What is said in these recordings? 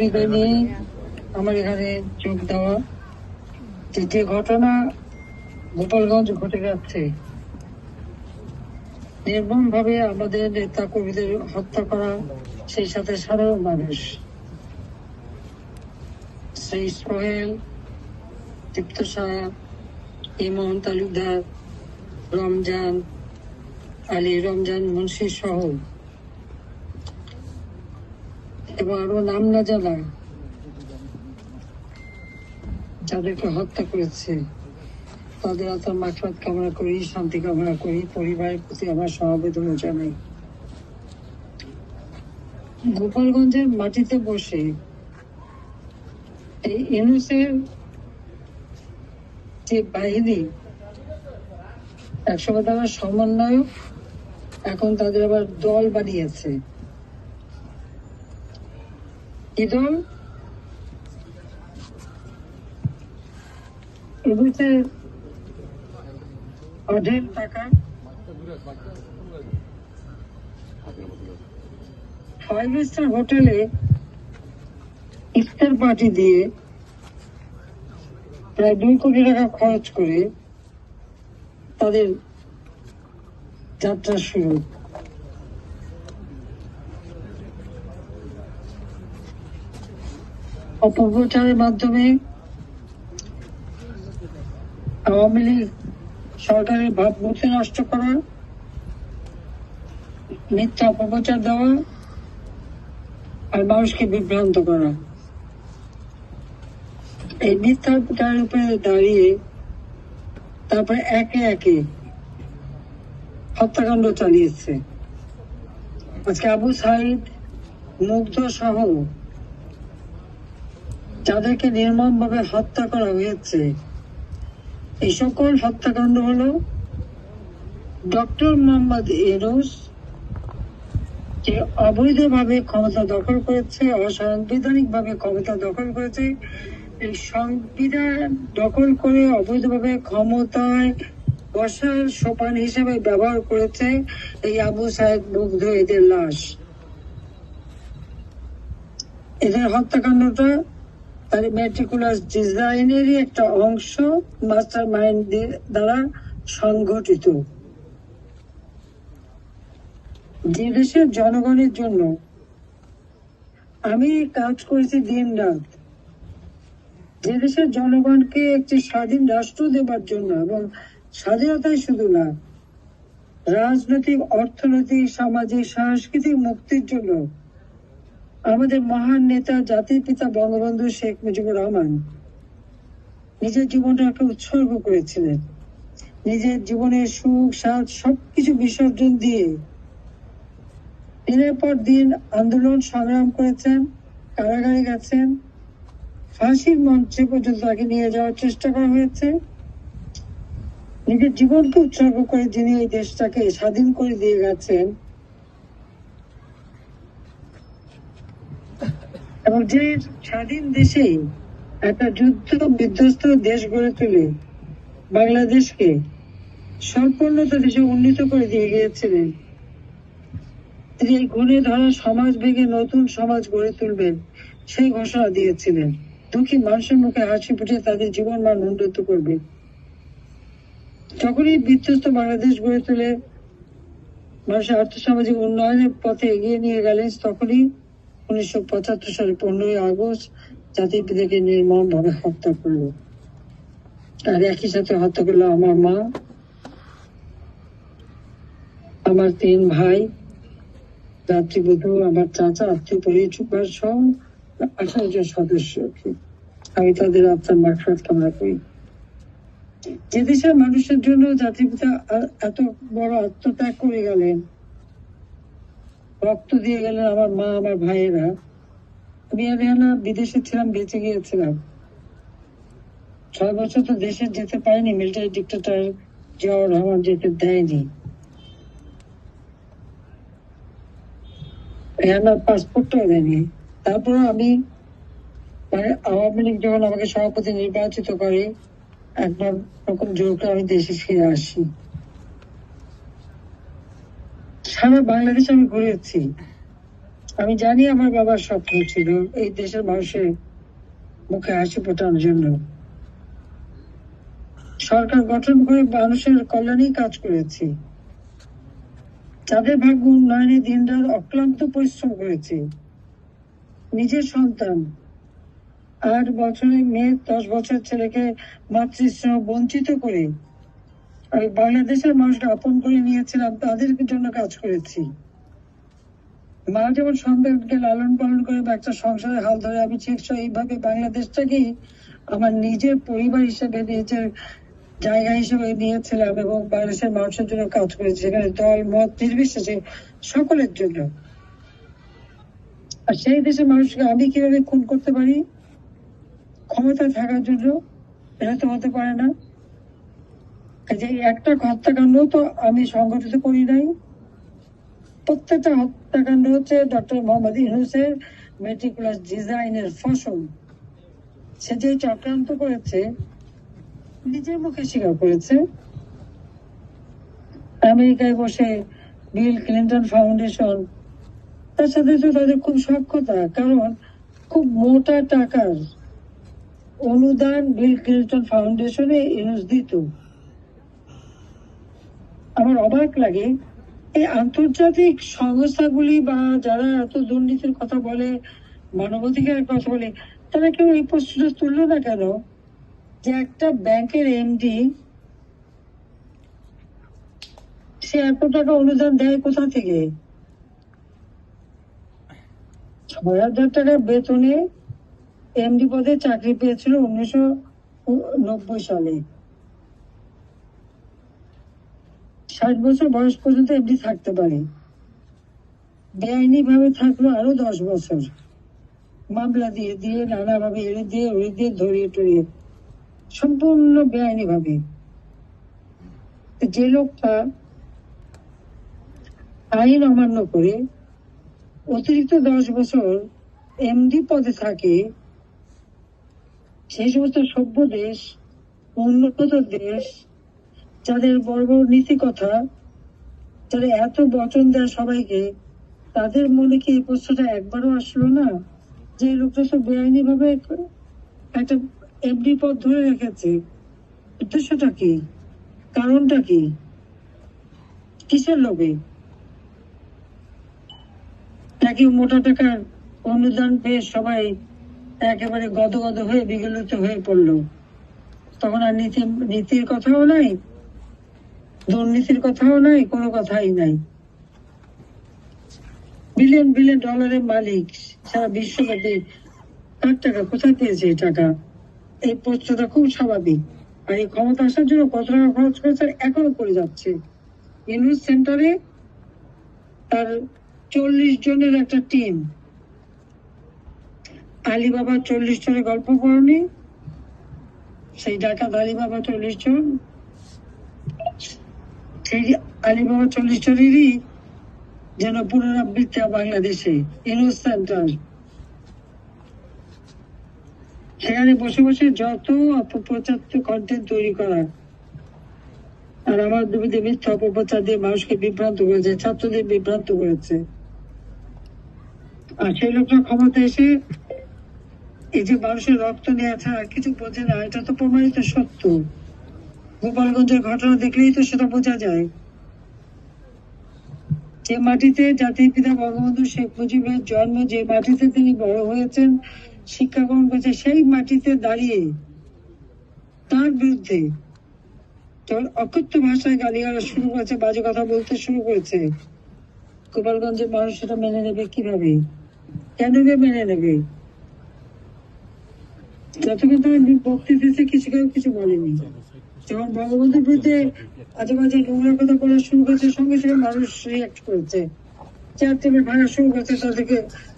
হৃদয় নিয়ে আমার এখানে যোগ দেওয়া। যে ঘটনা গোপালগঞ্জ ঘটে যাচ্ছে নির্মম ভাবে আমাদের নেতা কর্মীদের হত্যা করা, সেই সাথে সাধারণ মানুষ। শ্রী সোহেল দীপ্ত ইমন তালুকদার, রমজান আলী, রমজান মুন্সি সহ এবং আরও নাম না জানা যাদেরকে হত্যা করেছে, তাদের আত্মার মাকফাত কামনা করি, শান্তি কামনা করি। পরিবারের প্রতি আমার সমবেদনা জানাই। গোপালগঞ্জের মাটিতে বসে এই ইনুসের যে বাহিনী, একসময় তারা সমন্বয়ক, এখন তাদের আবার দল বানিয়েছে। দল এদেশে অঢেল টাকা ফাইভ স্টার হোটেলে ইফতার পার্টি দিয়ে প্রায় দুই কোটি টাকা খরচ করে তাদের যাত্রা শুরু। অপপ্রচারের মাধ্যমে আওয়ামী লীগ সরকারের ভাবমূর্তি নষ্ট করা মিথ্যা অপপ্রচার দেওয়া আর মানুষকে বিভ্রান্ত করা। এই মিথ্যা প্রচারের উপরে দাঁড়িয়ে তারপরে একে একে হত্যাকাণ্ড চালিয়েছে। আজকে আবু সাইদ, মুগ্ধ সহ যাদেরকে নির্মম ভাবে হত্যা করা হয়েছে। এই সকল হত্যাকাণ্ড হলো ডক্টর মোহাম্মদ ইউনুস, যে অবৈধভাবে ক্ষমতা দখল করেছে অসাংবিধানিক ভাবে ক্ষমতা দখল করেছে, এই সংবিধান দখল করে অবৈধভাবে ক্ষমতায় বসার সোপান হিসেবে ব্যবহার করেছে এই আবু সাহেব মুগ্ধ এদের লাশ। এদের হত্যাকাণ্ডটা ডিজাইনেরই একটা অংশ মাস্টার মাইন্ড দ্বারা সংগঠিত। দেশের জনগণের জন্য আমি কাজ করেছি দিন রাত। যে দেশের জনগণকে একটি স্বাধীন রাষ্ট্র দেবার জন্য এবং স্বাধীনতাই শুধু না, রাজনৈতিক, অর্থনৈতিক, সামাজিক, সাংস্কৃতিক মুক্তির জন্য আমাদের মহান নেতা, জাতির পিতা, বঙ্গবন্ধু শেখ মুজিবুর রহমান নিজের জীবনটাকে উৎসর্গ করেছিলেন। নিজের জীবনের সুখ, স্বাদ, সবকিছু বিসর্জন দিয়ে দিনের পর দিন আন্দোলন সংগ্রাম করেছেন, কারাগারে গেছেন, ফাঁসির মঞ্চে পর্যন্ত তাকে নিয়ে যাওয়ার চেষ্টা করা হয়েছে। নিজের জীবনকে উৎসর্গ করে যিনি এই দেশটাকে স্বাধীন করে দিয়ে গেছেন এবং যে স্বাধীন দেশে একটা যুদ্ধ বিধ্বস্ত দেশ গড়ে তুলে, বাংলাদেশকে সম্পূর্ণতা দেশে উন্নীত করে দিয়ে গিয়েছিলেন। তিনি এই ঘুরে ধরা সমাজ ভেঙে নতুন সমাজ গড়ে তুলবেন সেই ঘোষণা দিয়েছিলেন। দুঃখী মানুষের মুখে হাসি ফুটিয়ে তাদের জীবন মান উন্নত করবে। যখনই বিধ্বস্ত বাংলাদেশ গড়ে তুলে, মানুষের আর্থসামাজিক উন্নয়নের পথে এগিয়ে নিয়ে গেলেন, তখনই উনিশশো পঁচাত্তর সালে পনেরোই আগস্ট জাতির পিতাকে নির্মম ভাবে হত্যা করল। আর একই সাথে হত্যা করল আমার মা, আমার তিন ভাই, রাত্রিবধূ, আমার চাচা, আত্মীয় পরিবার সহ আঠারো জন সদস্য আমি তাদের আত্মার মারফত কামনা করি। যে দেশের মানুষের জন্য জাতির পিতা এত বড় আত্মত্যাগ করে গেলেন রক্ত দিয়ে গেলেন আমার মা, আমার ভাইয়েরা। আমি রেহানা বিদেশে ছিলাম, বেঁচে গিয়েছিলাম। ছয় বছর তো দেশে যেতে পারিনি মিলিটারি ডিক্টেটর জিয়াউর রহমান যেতে দেয়নি। রেহানার পাসপোর্টটাও দেয়নি। তারপর আমি মানে আওয়ামী লীগ যখন আমাকে সভাপতি নির্বাচিত করে একবার রকম জোর করে আমি দেশে ফিরে আসি। সারা বাংলাদেশ আমি ঘুরেছি আমি জানি আমার বাবার স্বপ্ন ছিল এই দেশের মানুষের মুখে হাসি ফোটানোর জন্য। সরকার গঠন করে মানুষের কল্যাণেই কাজ করেছি। যাদের ভাগ্য উন্নয়নে দিনরাত অক্লান্ত পরিশ্রম করেছি। নিজের সন্তান, আট বছরের মেয়ে, দশ বছর ছেলেকে মাতৃশ্রম বঞ্চিত করে আমি বাংলাদেশের মানুষকে আপন করে নিয়েছিলাম, তাদের জন্য কাজ করেছি। মা যেমন সন্তানকে লালন পালন করে একটা সংসারের হাল ধরে, আমি ঠিক এইভাবে বাংলাদেশটাকেই আমার নিজের পরিবার হিসেবে, নিজের জায়গা হিসেবে নিয়েছিলাম এবং বাংলাদেশের মানুষের জন্য কাজ করেছি, সেখানে দল, মত, নির্বিশেষে সকলের জন্য। আর সেই দেশের মানুষকে আমি কীভাবে খুন করতে পারি? ক্ষমতা থাকার জন্য, এটা তো হতে পারে না। যে একটা হত্যাকাণ্ড তো আমি সংগঠিত করি নাই। প্রত্যেকটা হত্যাকাণ্ড হচ্ছে ডক্টর মোহাম্মদ ইউনুসের ডিজাইনের ফসল। সে যে চক্রান্ত করেছে, নিজের মুখে স্বীকার করেছে। আমেরিকায় বসে বিল ক্লিন্টন ফাউন্ডেশন, তার সাথে তো তাদের খুব সক্ষতা কারণ খুব মোটা টাকার অনুদান বিল ক্লিন্টন ফাউন্ডেশনে ইউনুস দিত। আমার অবাক লাগে, এই আন্তর্জাতিক সংস্থাগুলি বা যারা এত দুর্নীতির কথা বলে মানবাধিকারের কথা বলে, তারা কেউ এই প্রশ্নটা তুললো না কেন? যে একটা ব্যাংকের এমডি সে এত টাকা অনুদান দেয় কোথা থেকে? ছয় হাজার টাকা বেতনে এমডি পদে চাকরি পেয়েছিল উনিশশো নব্বই সালে। ষাট বছর বয়স পর্যন্ত এমডি থাকতে পারে। বেআইনি ভাবে থাকল আরও দশ বছর। মামলা দিয়ে দিয়ে, নানাভাবে এড়ে দিয়ে ওড়ে দিয়ে, ধরিয়ে টরিয়ে। সম্পূর্ণ বেআইনি ভাবে। যে লোকটা আইন অমান্য করে অতিরিক্ত দশ বছর এমডি পদে থাকে, সেই সমস্ত সভ্য দেশ, উন্নত দেশ যাদের বড় বড় নীতি কথা যারা এত বচন দেয় সবাইকে, তাদের মনে কি এই প্রশ্নটা একবারও আসলো না? যে লোকটা সব বেআইনি ভাবে একটা এমডি পদ ধরে রেখেছে, উদ্দেশ্যটা কি? কারণটা কি? কিসের লোভে? নাকি মোটা টাকার অনুদান পেয়ে সবাই একেবারে গদগদ হয়ে বিগলিত হয়ে পড়ল? তখন আর নীতি নীতির কথাও নাই দুর্নীতির কথাও নাই, কোনো কথাই নাই। বিলিয়ন বিলিয়ন ডলারের মালিক সারা বিশ্বব্যাপী। কার টাকা? কোথায় পেয়েছে এই টাকা? এই প্রশ্নটা খুব স্বাভাবিক। আর এই ক্ষমতা আসার জন্য কত টাকা খরচ করেছে, এখনও করে যাচ্ছে। ইউনিট সেন্টারে তার চল্লিশ জনের একটা টিম আলিবাবা চল্লিশ জনের গল্প পড়নি। সেই ডাকাত আলিবাবা চল্লিশ জন। সেই আলিবাবা যেন পুনরাবৃত্তি বাংলাদেশে। ইউনুস সেন্টার সেখানে বসে বসে যত অপপ্রচার কন্টেন্ট তৈরি করা, আর আমার দুবিধে মিথ্যা অপপ্রচার দিয়ে মানুষকে বিভ্রান্ত করেছে, ছাত্রদের বিভ্রান্ত করেছে। আর সেই লোকটা ক্ষমতা এসে এই যে মানুষের রক্ত নেওয়া ছাড়া কিছু বোঝে না, এটা তো প্রমাণিত সত্য। গোপালগঞ্জের ঘটনা দেখলেই তো সেটা বোঝা যায়। যে মাটিতে জাতির পিতা বঙ্গবন্ধু শেখ মুজিবের জন্ম, যে মাটিতে তিনি বড় হয়েছেন, শিক্ষা গ্রহণ করেছে সেই মাটিতে দাঁড়িয়ে তার বিরুদ্ধে যখন অকথ্য ভাষায় গালিগালা শুরু করেছে, বাজে কথা বলতে শুরু করেছে। গোপালগঞ্জের মানুষ সেটা মেনে নেবে কীভাবে? কেন মেনে নেবে? যতক্ষণ তারা বক্তৃতাতে কিছু কেউ কিছু বলেনি। যখন বঙ্গবন্ধুর বিরুদ্ধে মাঝে মাঝে নোংরা কথা বলা শুরু করেছে সঙ্গে সঙ্গে মানুষ রিয়াক্ট করেছে। চার টেবিল ভাঙা শুরু করেছে তাদেরকে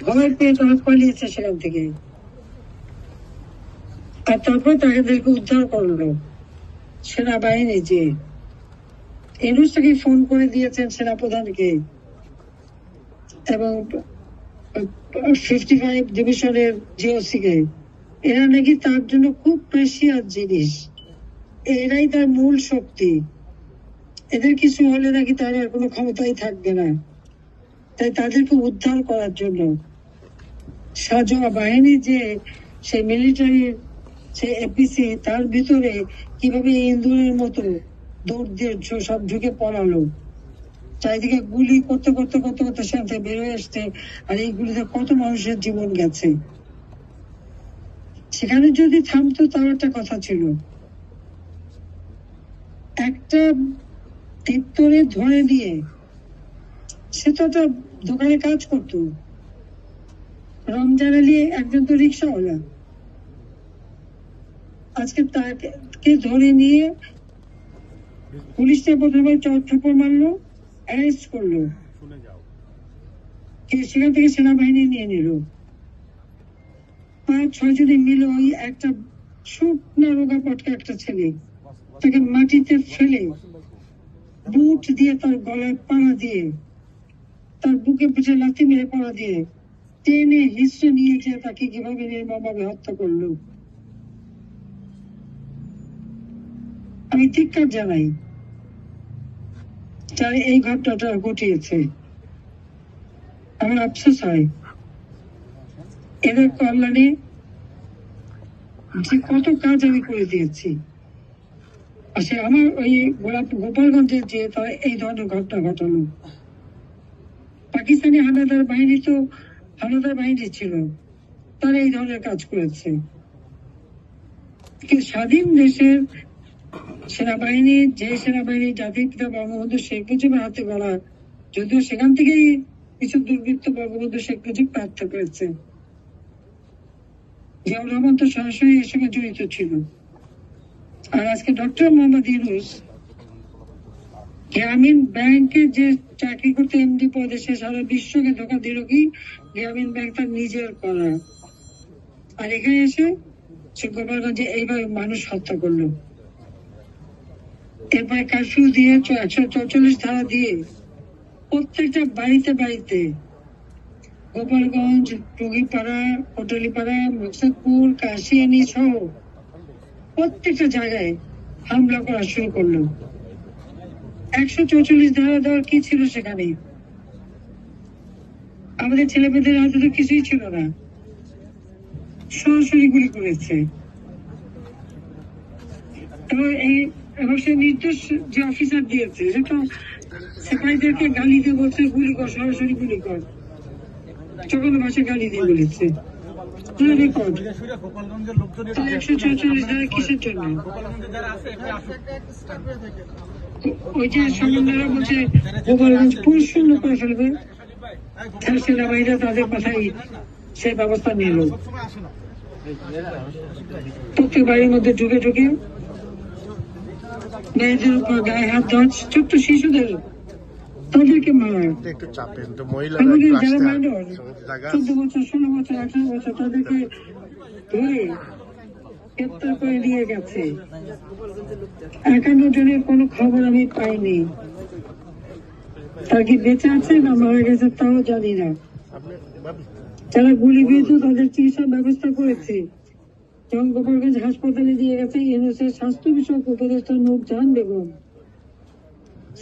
ভয় পেয়ে তারা পালিয়েছে সেখান থেকে। আর তারপরে তাদেরকে উদ্ধার করল সেনাবাহিনী যে। এনুসটাকে ফোন করে দিয়েছেন সেনাপ্রধানকে। এবং ফিফটি ফাইভ ডিভিশনের জিওসি কে এরা নাকি তার জন্য খুব প্রেশিয়াস জিনিস। এরাই তার মূল শক্তি। এদের কিছু হলে নাকি তার আর কোনো ক্ষমতাই থাকবে না। তাই তাদেরকে উদ্ধার করার জন্য সাজোয়া বাহিনী যে সেই মিলিটারি সে এপিসি তার ভিতরে কীভাবে ইন্দুরের মতো দৌড় দিয়ে সব ঢুকে পড়ালো। চারিদিকে গুলি করতে করতে করতে করতে সেখান থেকে বেরোয় আসছে আর এই গুলিতে কত মানুষের জীবন গেছে। সেখানে যদি থামতো তাও একটা কথা ছিল। একটা তীর্থরে ধরে নিয়ে সে তো একটা দোকানে কাজ করতো। রমজান আলী একজন তো রিক্সাওয়ালা। আজকে তাকে ধরে নিয়ে পুলিশটা প্রথমে চট্টপর মারলো, অ্যারেস্ট করল। সেখান থেকে সেনাবাহিনী নিয়ে নিল। পাঁচ ছয় জনে মিলে ওই একটা শুকনা রোগা পটকা একটা ছেলে তাকে মাটিতে ফেলে বুট দিয়ে তার গলায় পাড়া দিয়ে, তার বুকে পিঠে লাথি মেরে পাড়া দিয়ে টেনে হিসড়ে নিয়ে যে তাকে কীভাবে নির্মমভাবে হত্যা করল। আমি ধিক্কার জানাই যারা এই ঘটনাটা ঘটিয়েছে। আমার আফসোস হয়। এদের কল্যাণে যে কত কাজ আমি করে দিয়েছি। আসলে আমার ওই গোলাপ গোপালগঞ্জের যে এই ধরনের ঘটনা ঘটালো। পাকিস্তানি হানাদার বাহিনী তো হানাদার বাহিনী ছিল, তারা এই ধরনের কাজ করেছে। স্বাধীন দেশের সেনাবাহিনী, যে সেনাবাহিনী জাতির পিতা বঙ্গবন্ধু শেখ মুজিবের হাতে গড়া, যদিও সেখান থেকেই কিছু দুর্বৃত্ত বঙ্গবন্ধু শেখ মুজিব প্রার্থ করেছে। জিয়াউর রহমান তো সরাসরি এর সঙ্গে জড়িত ছিল। আর আজকে ডক্টর মোহাম্মদ ইউনুস গ্রামীণ ব্যাংকে যে চাকরি করতে এমডি পদে সে সারা বিশ্বকে ধোকা দিল কি? গ্রামীণ ব্যাংক তার নিজের করা আর এখানে এসে সে গোপালগঞ্জে এইভাবে মানুষ হত্যা করল। এরপরে কারফিউ দিয়ে একশো চৌচল্লিশ ধারা দিয়ে প্রত্যেকটা বাড়িতে বাড়িতে গোপালগঞ্জ, টুঙ্গিপাড়া কোটলিপাড়া মকসদপুর, কাশিয়ানি সহ প্রত্যেকটা জায়গায় হামলা করা শুরু করল। একশো চৌচল্লিশ ধারা দেওয়ার কি ছিল সেখানে? আমাদের ছেলেমেয়েদের হাতে তো কিছুই ছিল না। সরাসরি গুলি করেছে। এই এবং সে নির্দেশ যে অফিসার দিয়েছে, সে সিপাহীদেরকে গালি দিয়ে বলছে, গুলি কর, সরাসরি গুলি কর। ভাষায় গালি দিয়ে বলেছে। গোপালগঞ্জের লোকজন একশো চৌচল্লিশ ধারা কিসের জন্য? গোপালগঞ্জে যারা আছে এখানে আসুক। ওই যে সমন্বয়রা বলছে গোপালগঞ্জ পরিশূন্য করে ফেলবে সেনাবাহিনীরা তাদের কথাই সে ব্যবস্থা নিল। সবসময় প্রত্যেক বাড়ির মধ্যে ঢুকে ঢুকে মেয়েদের উপর গায়ে হাত দেওয়া ছোট্ট শিশুদের তাদেরকে মারা একটু চাপেন তো মহিলারা একটু যারা মাইনর চোদ্দ বছর ষোলো বছর আঠারো বছর তাদেরকে ধরে গ্রেপ্তার করে নিয়ে গেছে। একান্ন জনের কোনো খবর আমি পাইনি। তার কি বেঁচে আছে না মারা গেছে তাও জানি না। যারা গুলি যারা তাদের চিকিৎসার ব্যবস্থা করেছে যেমন গোপালগঞ্জ হাসপাতালে দিয়ে গেছে ইউনুসের স্বাস্থ্য বিষয়ক উপদেষ্টা নূর জাহান বেগম।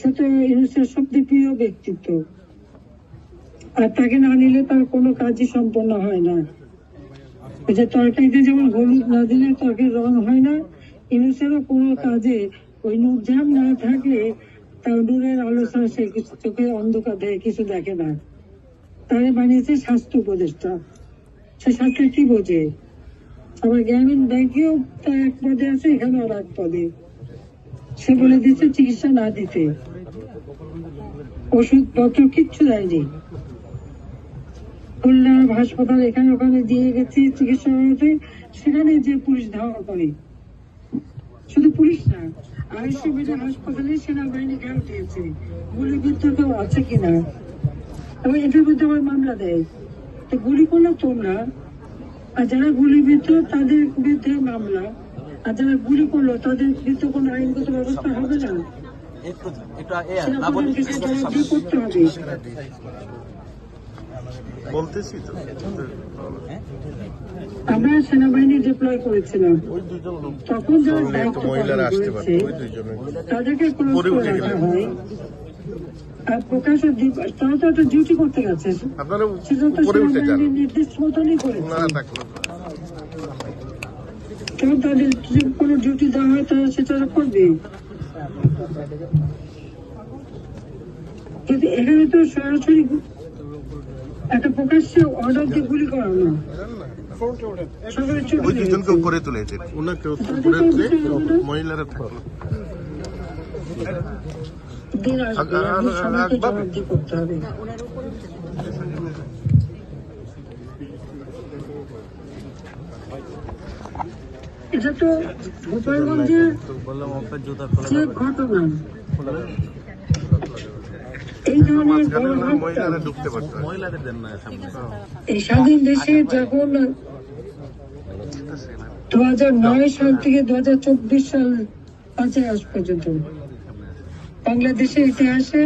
সে তো ইউনুসের সবচেয়ে প্রিয় ব্যক্তিত্ব। আর তাকে না নিলে তার কোনো কাজই সম্পন্ন হয় না। যে তরকারিতে যেমন হলুদ না দিলে রং হয় না কোনো কাজে ওই না তার নূরের আলো ছাড়া সে কিছু চোখে অন্ধকার দেয় কিছু দেখে না। বানিয়েছে স্বাস্থ্য উপদেষ্টা। সে স্বাস্থ্য কি বোঝে? আবার গ্রামীণ ব্যাংকেও তার এক পদে আছে এখানে আর এক পদে। সে বলে দিচ্ছে চিকিৎসা না দিতে। ওষুধ পত্র কিচ্ছু দেয়নি। হাসপাতাল এখানে ওখানে দিয়ে গেছি চিকিৎসা সেখানে যে পুলিশ ধাওয়া করে। শুধু পুলিশ না আড়াইশো হাসপাতালে সেনাবাহিনী দিয়েছে। গুলিবিদ্ধ কেউ আছে কিনা এবং এটার মধ্যে আবার মামলা দেয়। তো গুলি করল তোমরা, আর যারা গুলিবিদ্ধ তাদের বিরুদ্ধে মামলা, আর যারা গুলি করল তাদের বিরুদ্ধে কোনো আইনগত ব্যবস্থা হবে না। একটু একটু এ না বলি সেনাপ্রধানকে সে জবাবদিহি করতে হবে? বলতেছি তো। আমরা সেনাবাহিনী ডিপ্লয় করেছিলাম। ওই দুজন লোক তখন যারা দায়িত্ব মহিলারা আসতে পারতো ওই দুজনে তাদেরকে ক্লোজ করে রাখা হয় আর প্রকাশের দি- তারা তো একটা ডিউটি করতে গেছে আপনারা উপরে উঠে যান। সেনাবাহিনীর মতনই করেছে। না থাকল কেউ তাদের কোনো ডিউটি দেওয়া হয় তারা সেটা করবে। কিন্তু এখানে তো সরাসরি একটা প্রকাশ্যে অর্ডার দিয়ে গুলি ওই দুজনকে উপরে তুলেছে ওনাকে উপরে তুলে মহিলারা থাকল। করতে হবে। স্বাধীন দেশে যখন দু হাজার নয় সাল থেকে দু হাজার চব্বিশ সাল আজ পর্যন্ত বাংলাদেশের ইতিহাসে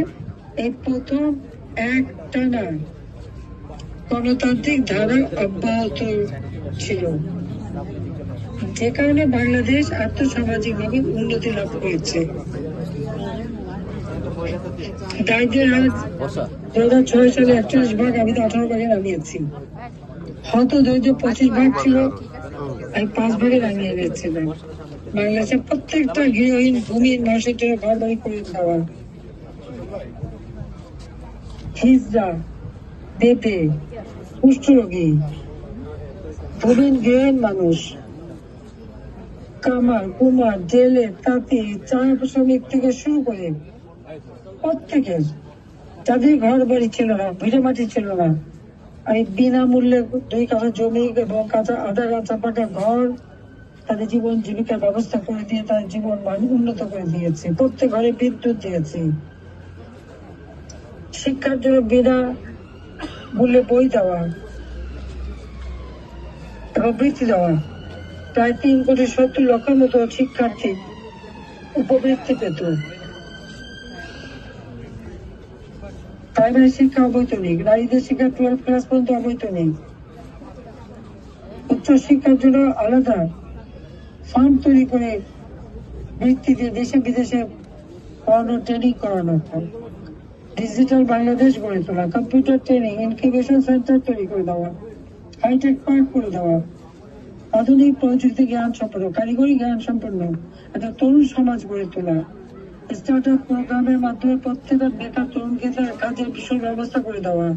এই প্রথম এক টানা গণতান্ত্রিক ধারা অব্যাহত ছিল। যে কারণে বাংলাদেশ আর্থসামাজিকভাবে উন্নতি লাভ করেছে। সালে একচল্লিশ দরিদ্র পঁচিশ ভাগ ভাগে বাংলাদেশের প্রত্যেকটা গৃহহীন মানুষ। কামার কুমার, জেলে, তাঁতি চা শ্রমিক থেকে শুরু করে প্রত্যেকের যাদের ঘর বাড়ি ছিল না ভিটে মাটি ছিল না আমি বিনামূল্যে দুই কাঠা জমি এবং কাঁচা আধা কাঁচা পাকা ঘর তাদের জীবন জীবিকার ব্যবস্থা করে দিয়ে তাদের জীবন মান উন্নত করে দিয়েছে। প্রত্যেক ঘরে বিদ্যুৎ দিয়েছে। শিক্ষার জন্য বিনা মূল্যে বই দেওয়া এবং বৃত্তি দেওয়া প্রায় তিন কোটি সত্তর লক্ষের মতো শিক্ষার্থী উপবৃত্তি পেত। প্রাইমারি শিক্ষা অবৈতনিক, নারীদের শিক্ষা টুয়েলভ ক্লাস পর্যন্ত অবৈতনিক। উচ্চ শিক্ষার জন্য আলাদা ফান্ড তৈরি করে বৃত্তি দিয়ে দেশে বিদেশে পড়ানো ট্রেনিং করানো হয় ডিজিটাল বাংলাদেশ গড়ে তোলা কম্পিউটার ট্রেনিং ইনকিউবেশন সেন্টার তৈরি করে দেওয়া হাইটেক পার্ক করে দেওয়া। আধুনিক প্রযুক্তি জ্ঞান সম্পন্ন, কারিগরি জ্ঞান সম্পন্ন একটা তরুণ সমাজ গড়ে তোলা। স্টার্ট আপ প্রোগ্রামের মাধ্যমে প্রত্যেকটা বেকার তরুণকে তার কাজের বিষয় ব্যবস্থা করে দেওয়া।